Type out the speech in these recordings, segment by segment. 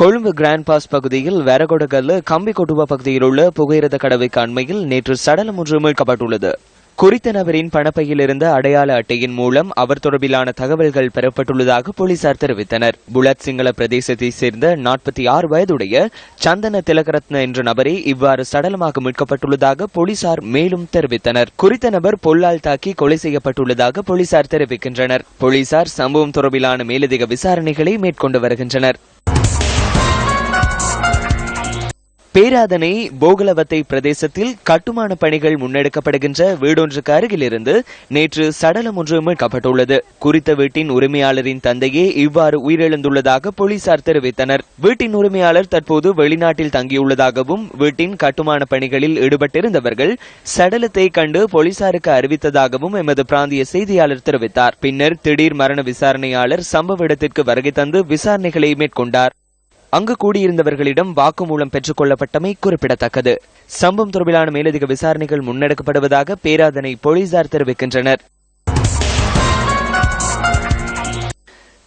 Colombo grand pass பகுதியில் வரகொடகல்ல கம்பி கொட்டுவா பகுதியில் உள்ள புகையிரத கடவைக்கு அண்மையில் நேற்று சடலம் ஒன்று மீட்கப்பட்டுள்ளது. குறித்த நபரின் பணப்பையில் இருந்த அடையாள அட்டையின் மூலம் அவர் தொடர்பிலான தகவல்கள் பெறப்பட்டுள்ளதாக போலீசார் தெரிவித்தனர். புலத் சிங்கள பிரதேசத்தைச் சேர்ந்த நாற்பத்தி ஆறு வயதுடைய சந்தன திலகரத்ன என்ற நபரே இவ்வாறு சடலமாக மீட்கப்பட்டுள்ளதாக போலீசார் மேலும் தெரிவித்தனர். குறித்த நபர் பொல்லால் தாக்கி கொலை செய்யப்பட்டுள்ளதாக போலீசார் தெரிவிக்கின்றனர். போலீசார் சம்பவம் தொடர்பிலான மேலதிக விசாரணைகளை மேற்கொண்டு வருகின்றனர். பேராதனை போகலவத்தை பிரதேசத்தில் கட்டுமான பணிகள் முன்னெடுக்கப்படுகின்ற வீடொன்றுக்கு அருகிலிருந்து நேற்று சடலம் ஒன்று மீட்கப்பட்டுள்ளது. குறித்த வீட்டின் உரிமையாளரின் தந்தையே இவ்வாறு உயிரிழந்துள்ளதாக போலீசார் தெரிவித்தனர். வீட்டின் உரிமையாளர் தற்போது வெளிநாட்டில் தங்கியுள்ளதாகவும் வீட்டின் கட்டுமான பணிகளில் ஈடுபட்டிருந்தவர்கள் சடலத்தை கண்டு போலீசாருக்கு அறிவித்ததாகவும் எமது பிராந்திய செய்தியாளர் தெரிவித்தார். பின்னர் திடீர் மரண விசாரணையாளர் சம்பவ இடத்திற்கு வருகை தந்து விசாரணைகளை மேற்கொண்டார். அங்கு கூடியிருந்தவர்களிடம் வாக்குமூலம் பெற்றுக் கொள்ளப்பட்டமை குறிப்பிடத்தக்கது. சம்பவம் தொடர்பிலான மேலதிக விசாரணைகள் முன்னெடுக்கப்படுவதாக பேராதனை போலீசார் தெரிவிக்கின்றனர்.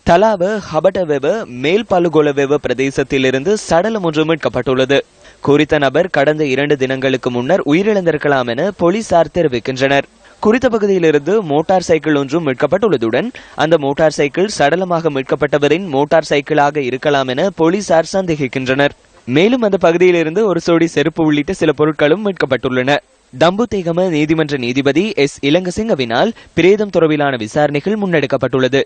தலாவ ஹபட்டவெவ மேல் பலுகோலவெவ பிரதேசத்திலிருந்து சடலம் ஒன்று மீட்கப்பட்டுள்ளது. குறித்த நபர் கடந்த இரண்டு தினங்களுக்கு முன்னர் உயிரிழந்திருக்கலாம் என போலீசார் தெரிவிக்கின்றனர். குறித்த பகுதியிலிருந்து மோட்டார் சைக்கிள் ஒன்றும் மீட்கப்பட்டுள்ளதுடன் அந்த மோட்டார் சைக்கிள் சடலமாக மீட்கப்பட்டவரின் மோட்டார் சைக்கிளாக இருக்கலாம் என போலீசார் சந்தேகிக்கின்றனர். மேலும் அந்த பகுதியிலிருந்து ஒரு சோடி செருப்பு உள்ளிட்ட சில பொருட்களும் மீட்கப்பட்டுள்ளன. தேகம நீதிமன்ற நீதிபதி எஸ். இளங்கசிங்கவினால் பிரேதம் தொடர்பிலான விசாரணைகள் முன்னெடுக்கப்பட்டுள்ளது.